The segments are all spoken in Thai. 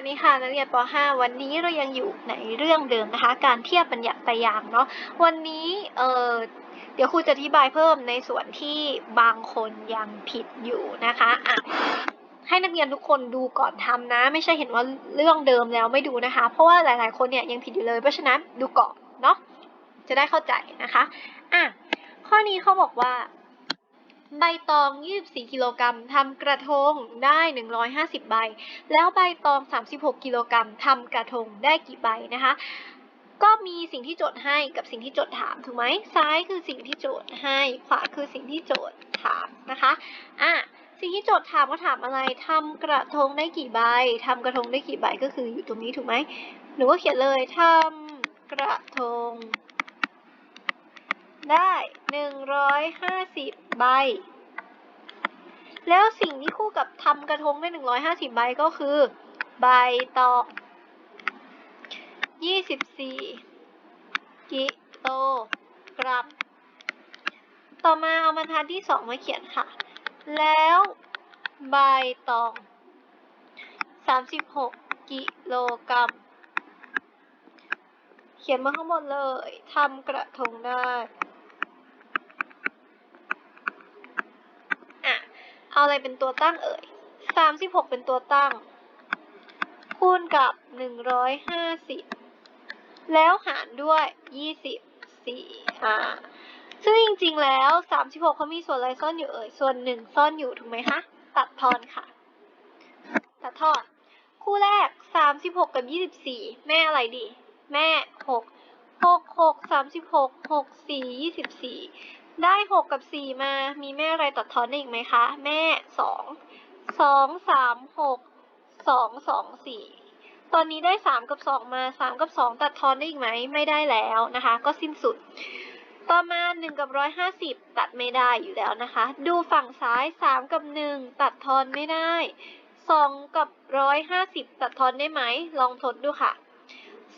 วัสดีค่ะนักเรียนป .5 วันนี้เรายังอยู่ในเรื่องเดิมนะคะ การเทียบบัญญัติตรยางเนาะวันนี้เออเดี๋ยวครูจะอธิบายเพิ่มในส่วนที่บางคนยังผิดอยู่นะคะอะให้นักเรียนทุกคนดูก่อนทำนะ ไม่ใช่เห็นว่าเรื่องเดิมแล้วไม่ดูนะคะ เพราะว่าหลาย ๆ คนเนี่ยยังผิดอยู่เลยเพราะฉะนั้นดูก่อนเนาะจะได้เข้าใจนะคะอะข้อนี้เขาบอกว่า ใบตอง 24 กิโลกรัมทำกระทงได้ 150 ใบ แล้วใบตอง 36 กิโลกรัมทำกระทงได้กี่ใบนะคะ ก็มีสิ่งที่โจทย์ให้กับสิ่งที่โจทย์ถามถูกไหมซ้ายคือสิ่งที่โจทย์ให้ ขวาคือสิ่งที่โจทย์ถามนะคะอะสิ่งที่โจทย์ถามว่าถามอะไรทำกระทงได้กี่ใบทำกระทงได้กี่ใบก็คืออยู่ตรงนี้ถูกไหมหนูก็เขียนเลยทำกระทง ได้หนึ่งร้อยห้าสิบใบ แล้วสิ่งที่คู่กับทำกระทงได้หนึ่งร้อยห้าสิบใบก็คือ ใบตองยี่สิบสี่กิโลกรัม ต่อมาเอาบรรทัดที่สองมาเขียนค่ะ แล้วใบตองสามสิบหกกิโลกรัม เขียนมาข้างบนเลย ทำกระทงได้ อะ เอาอะไรเป็นตัวตั้งเอ่ยสามสิบหกเป็นตัวตั้ง คูณกับหนึ่งร้อยห้าสิบแล้วหารด้วยยี่สิบสี่อ่าซึ่งจริงๆแล้วสามสิบหกเขามีส่วนอะไรซ่อนอยู่เอ่ย ส่วนหนึ่งซ่อนอยู่ถูกไหมคะตัดทอนค่ะ ตัดทอนคู่แรกสามสิบหกกับยี่สิบสี่แม่อะไรดี แม่หกหกหกสามสิบหกหกสี่ยี่สิบสี่ ได้หกกับสี่มา มีแม่อะไรตัดทอนได้อีกไหมคะ แม่สอง สองสามหก สองสองสี่ ตอนนี้ได้สามกับสองมาสามกับสองตัดทอนได้อีกไหม ไม่ได้แล้วนะคะ ก็สิ้นสุด ต่อมาหนึ่งกับร้อยห้าสิบตัดไม่ได้อยู่แล้วนะคะ ดูฝั่งซ้ายสามกับหนึ่งตัดทอนไม่ได้สองกับร้อยห้าสิบตัดทอนได้ไหม ลองทดดูค่ะ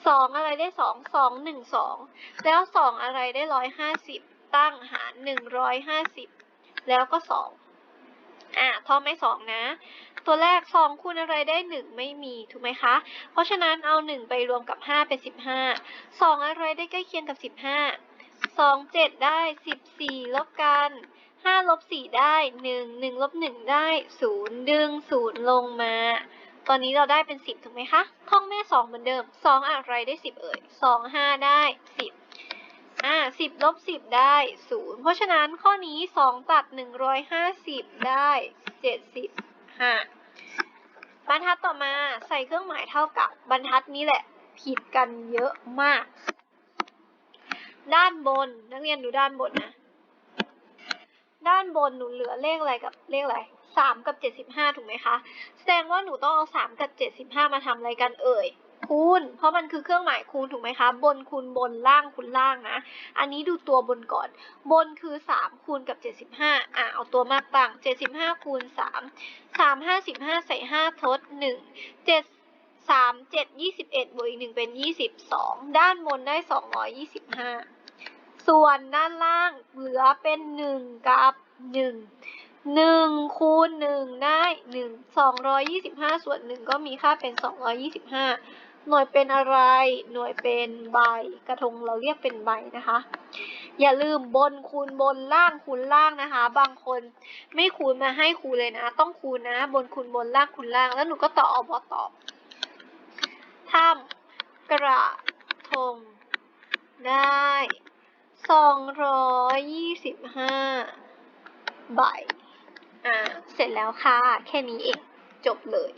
สองอะไรได้สอง สองหนึ่งสอง แล้วสองอะไรได้ร้อยห้าสิบ ตั้งหารหนึ่งร้อยห้าสิบแล้วก็สองอะท่อนไม่สองนะ ตัวแรกสองคูณอะไรได้หนึ่งไม่มี ถูกไหมคะ เพราะฉะนั้นเอาหนึ่งไปรวมกับห้าเป็นสิบห้าสอะไรได้ใกล้เคียงกับสิบห้าสองเจ็ดได้สิบสี่ลบกันห้าลบสี่ได้หนึ่งหนึ่งลบหนึ่งได้ศูนย์ดึงศูนย์ลงมา ตอนนี้เราได้เป็นสิบถูกไหมคะท่องแม่สองเหมือนเดิมสองอะไรได้สิบเอ่ยสองห้าได้สิบ อ่าสิบลบสิบได้ศูนย์เพราะฉะนั้นข้อนี้สองตัดหนึ่งร้อยห้าสิบได้เจ็ดสิบห้าบรรทัดต่อมาใส่เครื่องหมายเท่ากับบรรทัดนี้แหละผิดกันเยอะมาก ด้านบนนักเรียนดูด้านบนนะ ด้านบนหนูเหลือเลขอะไรกับเลขอะไรสามกับเจ็ดสิบห้าถูกไหมคะ แสดงว่าหนูต้องเอาสามกับเจ็ดสิบห้ามาทำอะไรกันเอ่ย คูณ เพราะมันคือเครื่องหมายคูณถูกไหมคะ บนคูณบนล่างคูณล่างนะ อันนี้ดูตัวบนก่อน บนคือสามคูณกับเจ็ดสิบห้าอะ เอาตัวมากต่างเจ็ดสิบห้าคูณสามสามห้าสิบห้าใส่ห้าทดหนึ่งเจ็ดสามเจ็ดยี่สิบเอ็ดบวกอีกหนึ่งเป็นยี่สิบสองด้านบนได้สองร้อยยี่สิบห้าส่วนด้านล่างเหลือเป็นหนึ่งกับหนึ่งหนึ่งคูณหนึ่งได้หนึ่งสองร้อยยี่สิบห้าส่วนหนึ่งก็มีค่าเป็นสองร้อยยี่สิบ หน่วยเป็นอะไร หน่วยเป็นใบ กระทงเราเรียกเป็นใบนะคะ อย่าลืมบนคูณบนล่างคูณล่างนะคะ บางคนไม่คูณมาให้ครูเลยนะ ต้องคูณนะ บนคูณบนล่างคูณล่าง แล้วหนูก็ตอบอบตอบทำกระทงได้สองร้อยยี่สิบห้าใบ อ่า เสร็จแล้วค่ะ แค่นี้เอง จบเลย